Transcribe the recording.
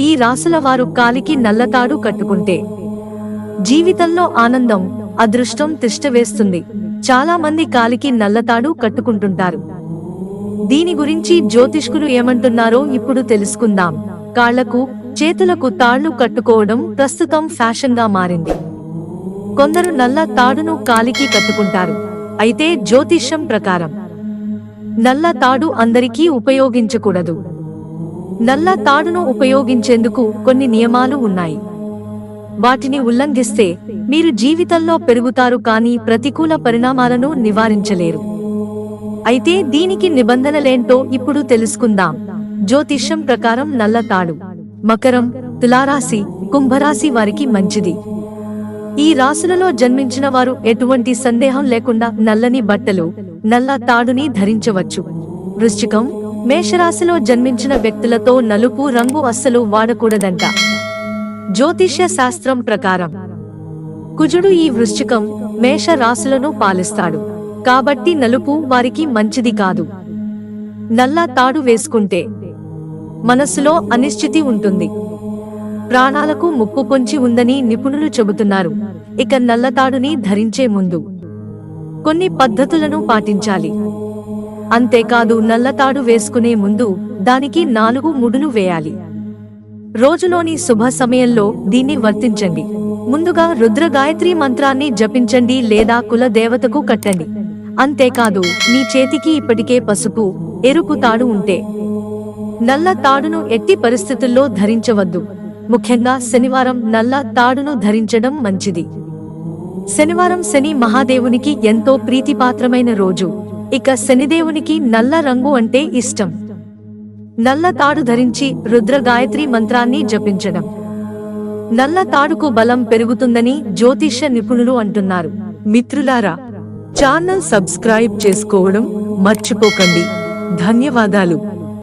ఈ రాసుల వారు కాలికి నల్లతాడు కట్టుకుంటే. జీవితంలో ఆనందం అదృష్టం తిష్టవేస్తుంది. చాలా మంది కాలికి నల్లతాడు కట్టుకుంటుంటారు. దీని గురించి జ్యోతిష్కులు ఏమంటున్నారో ఇప్పుడు తెలుసుకుందాం. కాళ్ళకు చేతులకు తాళ్ళు కట్టుకోవడం ప్రస్తుతం ఫ్యాషన్గా మారింది. కొందరు నల్ల తాడును కాలికి కట్టుకుంటారు. అయితే జ్యోతిష్యం ప్రకారం నల్ల తాడు అందరికీ ఉపయోగించకూడదు. నల్ల తాడును ఉపయోగించేందుకు కొన్ని నియమాలు ఉన్నాయి. వాటిని ఉల్లంఘిస్తే మీరు జీవితంలో పెరుగుతారు కానీ ప్రతికూల పరిణామాలను నివారించలేరు. అయితే దీనికి నిబంధనలేంటో ఇప్పుడు తెలుసుకుందాం. జ్యోతిష్యం ప్రకారం నల్ల తాడు మకరం తులారాశి కుంభరాశి వారికి మంచిది. ఈ రాశులలో జన్మించిన వారు ఎటువంటి సందేహం లేకుండా నల్లని బట్టలు నల్ల తాడుని ధరించవచ్చు. వృశ్చికం మేషరాశిలో జన్మించిన వ్యక్తులతో నలుపు రంగు అస్సలు వాడకూడదంట. జ్యోతిష్య శాస్త్రం ప్రకారం కుజుడు ఈ వృశ్చికం మేష రాశులను పాలిస్తాడు. కాబట్టి నలుపు వారికి మంచిది కాదు. నల్ల తాడు వేసుకుంటే మనస్సులో అనిశ్చితి ఉంటుంది. ప్రాణాలకు ముప్పు పొంచి ఉందని నిపుణులు చెబుతున్నారు. ఇక నల్లతాడుని ధరించే ముందు కొన్ని పద్ధతులను పాటించాలి. అంతేకాదు నల్లతాడు వేసుకునే ముందు దానికి నాలుగు ముడులు వేయాలి. రోజులోని శుభ సమయంలో దీన్ని వర్తించండి. ముందుగా రుద్ర గాయత్రి మంత్రాన్ని జపించండి లేదా కుల దేవతకు కట్టండి. అంతేకాదు మీ చేతికి ఇప్పటికే పసుపు ఎరుపు తాడు ఉంటే. నల్ల తాడును ఎట్టి పరిస్థితుల్లో ధరించవద్దు. ముఖ్యంగా శనివారం నల్ల తాడును ధరించడం మంచిది. శనివారం శని మహాదేవునికి ఎంతో ప్రీతిపాత్రమైన రోజు. ఇక శనిదేవునికి నల్ల రంగు అంటే ఇష్టం. నల్ల తాడు ధరించి రుద్ర గాయత్రి మంత్రాన్ని జపించడం. నల్ల తాడుకు బలం పెరుగుతుందని జ్యోతిష్య నిపుణులు అంటున్నారు. మిత్రులారా ఛానల్ సబ్స్క్రైబ్ చేసుకోవడం మర్చిపోకండి. ధన్యవాదాలు.